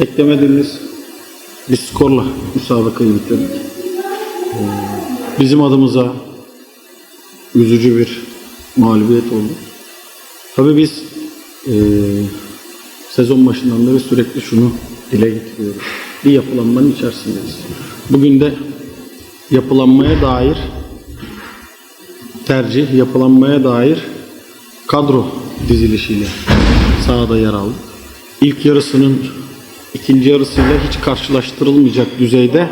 Beklemediğimiz bir skorla müsabakayı bitirdik. Ee, Bizim adımıza üzücü bir mağlubiyet oldu. Tabii biz eee, sezon başından beri sürekli şunu dile getiriyoruz. Bir yapılanmanın içerisindeyiz. Bugün de yapılanmaya dair tercih, yapılanmaya dair kadro dizilişiyle sahada yer aldık. İlk yarısının ikinci yarısıyla hiç karşılaştırılmayacak düzeyde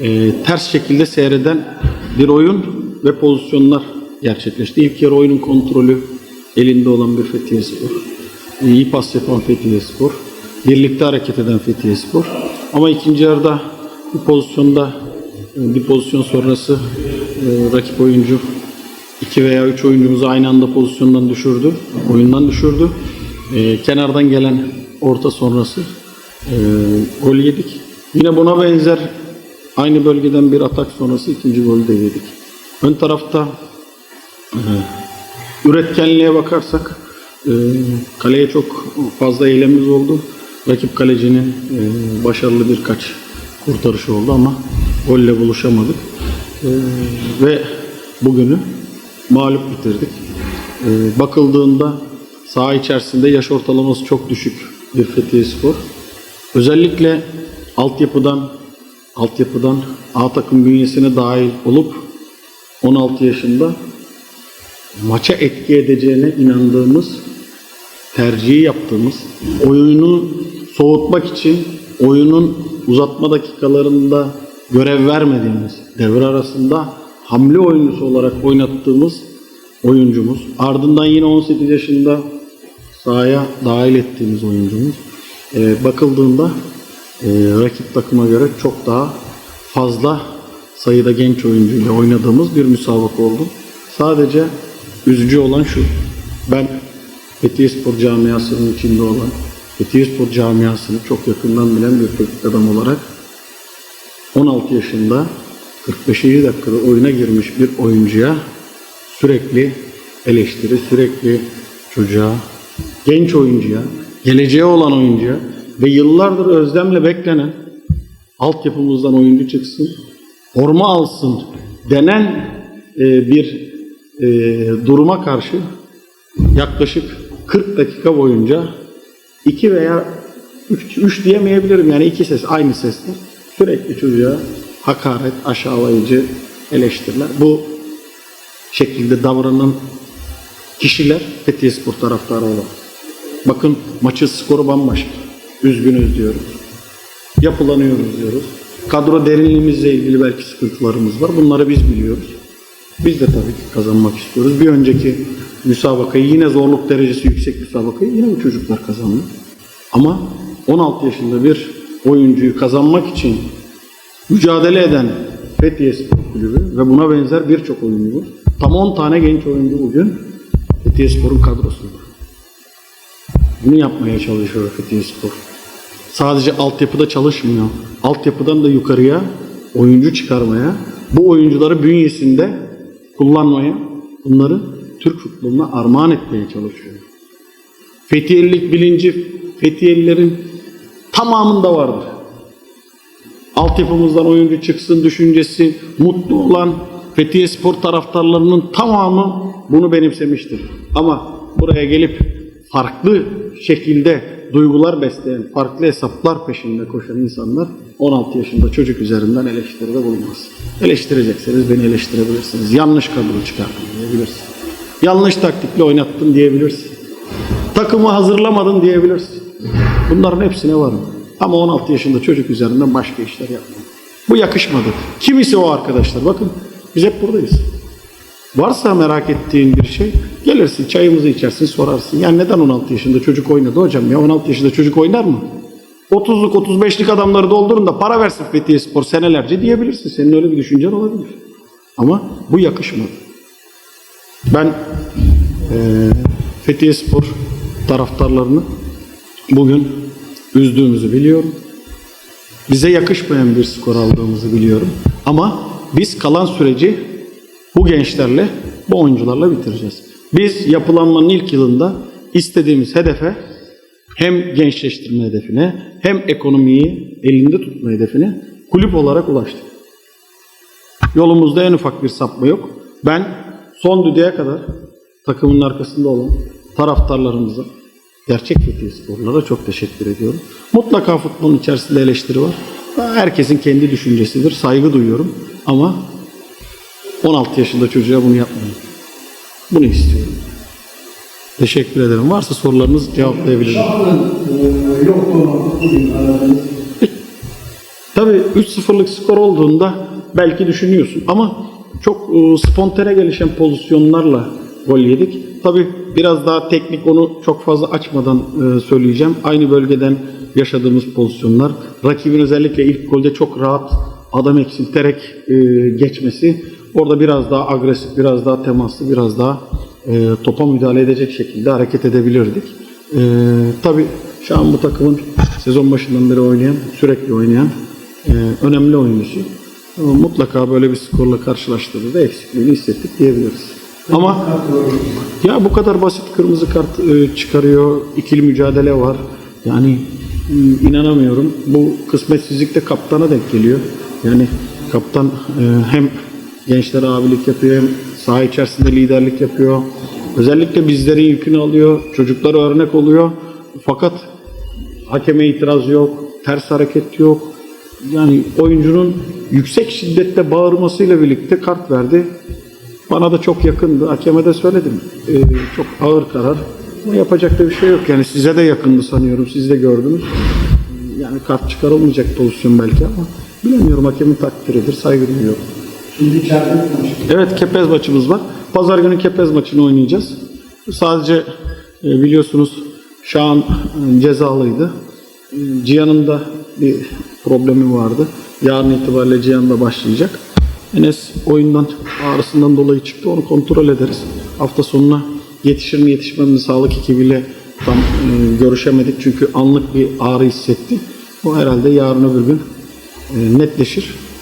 e, ters şekilde seyreden bir oyun ve pozisyonlar gerçekleşti. İlk yarı oyunun kontrolü elinde olan bir Fethiye Spor. İyi pas yapan Fethiye Spor. Birlikte hareket eden Fethiye Spor. Ama ikinci yarıda bir pozisyonda e, bir pozisyon sonrası e, rakip oyuncu iki veya üç oyuncumuzu aynı anda pozisyondan düşürdü. Oyundan düşürdü. E, kenardan gelen orta sonrası e, gol yedik. Yine buna benzer aynı bölgeden bir atak sonrası ikinci golü de yedik. Ön tarafta e, üretkenliğe bakarsak e, kaleye çok fazla eylemimiz oldu. Rakip kalecinin e, başarılı birkaç kurtarışı oldu ama golle buluşamadık. E, ve bugünü mağlup bitirdik. Bakıldığında saha içerisinde yaş ortalaması çok düşük bir Fethiye Spor. Özellikle altyapıdan altyapıdan A takım bünyesine dahil olup 16 yaşında maça etki edeceğine inandığımız, tercihi yaptığımız, oyunu soğutmak için oyunun uzatma dakikalarında görev vermediğimiz, devre arasında hamle oyuncusu olarak oynattığımız oyuncumuz. Ardından yine 18 yaşında sahaya dahil ettiğimiz oyuncumuz. Ee, bakıldığında e, rakip takıma göre çok daha fazla sayıda genç oyuncuyla oynadığımız bir müsabaka oldu. Sadece üzücü olan şu. Ben Fethiye Spor camiasının içinde olan, Fethiye Spor camiasını çok yakından bilen bir adam olarak 16 yaşında 45. dakikada oyuna girmiş bir oyuncuya sürekli eleştiri, sürekli çocuğa, genç oyuncuya, geleceğe olan oyuncuya ve yıllardır özlemle beklenen altyapımızdan oyuncu çıksın, forma alsın denen e, bir e, duruma karşı yaklaşık 40 dakika boyunca iki veya üç, diyemeyebilirim yani iki ses aynı sesler sürekli çocuğa hakaret, aşağılayıcı eleştiriler. Bu şekilde davranan kişiler Fethiye Spor taraftarı olan. Bakın maçın skoru bambaşka. Üzgünüz diyoruz. Yapılanıyoruz diyoruz. Kadro derinliğimizle ilgili belki sıkıntılarımız var. Bunları biz biliyoruz. Biz de tabii ki kazanmak istiyoruz. Bir önceki müsabakayı yine zorluk derecesi yüksek müsabakayı yine bu çocuklar kazandı. Ama 16 yaşında bir oyuncuyu kazanmak için mücadele eden Fethiye Spor Kulübü ve buna benzer birçok oyuncu. Tam 10 tane genç oyuncu bugün Fethiye Spor'un kadrosunda. Bunu yapmaya çalışıyor Fethiye. Sadece altyapıda çalışmıyor. Altyapıdan da yukarıya oyuncu çıkarmaya, bu oyuncuları bünyesinde kullanmaya, bunları Türk futboluna armağan etmeye çalışıyor. Fethiyelilik bilinci Fethiyelilerin tamamında vardır. Altyapımızdan oyuncu çıksın düşüncesi, mutlu olan Fethiye Spor taraftarlarının tamamı bunu benimsemiştir. Ama buraya gelip farklı şekilde duygular besleyen, farklı hesaplar peşinde koşan insanlar 16 yaşında çocuk üzerinden eleştiride bulunmaz. Eleştirecekseniz beni eleştirebilirsiniz. Yanlış kadro çıkardım diyebilirsin. Yanlış taktikle oynattın diyebilirsin. Takımı hazırlamadın diyebilirsin. Bunların hepsine varım. Ama 16 yaşında çocuk üzerinden başka işler yapmam. Bu yakışmadı. Kimisi o arkadaşlar. Bakın biz hep buradayız. Varsa merak ettiğin bir şey gelirsin çayımızı içersin sorarsın. Yani neden 16 yaşında çocuk oynadı hocam ya 16 yaşında çocuk oynar mı? 30'luk 35'lik adamları doldurun da para versin Fethiye Spor senelerce diyebilirsin. Senin öyle bir düşüncen olabilir. Ama bu yakışmadı. Ben eee Fethiye Spor taraftarlarını bugün üzdüğümüzü biliyorum. Bize yakışmayan bir skor aldığımızı biliyorum. Ama biz kalan süreci bu gençlerle, bu oyuncularla bitireceğiz. Biz yapılanmanın ilk yılında istediğimiz hedefe hem gençleştirme hedefine hem ekonomiyi elinde tutma hedefine kulüp olarak ulaştık. Yolumuzda en ufak bir sapma yok. Ben son düdüğe kadar takımın arkasında olan taraftarlarımıza, gerçek Fethiye sporlara çok teşekkür ediyorum. Mutlaka futbolun içerisinde eleştiri var. Herkesin kendi düşüncesidir. Saygı duyuyorum. Ama 16 yaşında çocuğa bunu yapmayın. Bunu istiyorum. Teşekkür ederim. Varsa sorularınız cevaplayabilirim. E, Tabii 3-0'lık skor olduğunda belki düşünüyorsun ama çok e, spontane gelişen pozisyonlarla gol yedik. Tabii biraz daha teknik onu çok fazla açmadan e, söyleyeceğim. Aynı bölgeden yaşadığımız pozisyonlar. Rakibin özellikle ilk golde çok rahat adam eksilterek geçmesi. Orada biraz daha agresif, biraz daha temaslı, biraz daha e, topa müdahale edecek şekilde hareket edebilirdik. E, tabii şu an bu takımın sezon başından beri oynayan, sürekli oynayan e, önemli oyuncusu. Ama mutlaka böyle bir skorla karşılaştığımızda eksikliğini hissettik diyebiliriz. Ama ya bu kadar basit kırmızı kart e, çıkarıyor, ikili mücadele var. Yani e, inanamıyorum. Bu kısmetsizlikte kaptana denk geliyor. Yani kaptan e, hem gençlere abilik yapıyor saha içerisinde liderlik yapıyor. Özellikle bizlerin yükünü alıyor. Çocuklara örnek oluyor. Fakat hakeme itiraz yok, ters hareket yok. Yani oyuncunun yüksek şiddette bağırmasıyla birlikte kart verdi. Bana da çok yakındı. Hakeme de söyledim. Ee, çok ağır karar. Ama yapacak da bir şey yok. Yani size de yakındı sanıyorum. Siz de gördünüz. Yani kart çıkarılmayacak pozisyon belki ama bilemiyorum. Hakemin takdiridir. Saygı duyuyorum. Evet Kepez maçımız var. Pazar günü Kepez maçını oynayacağız. Sadece e, biliyorsunuz Şahan e, cezalıydı. E, Cihan'ın da bir problemi vardı. Yarın itibariyle Cihan da başlayacak. Enes oyundan ağrısından dolayı çıktı. Onu kontrol ederiz. Hafta sonuna yetişir mi yetişmez mi sağlık ekibiyle tam e, görüşemedik. Çünkü anlık bir ağrı hissetti. O herhalde yarın öbür gün netleşir.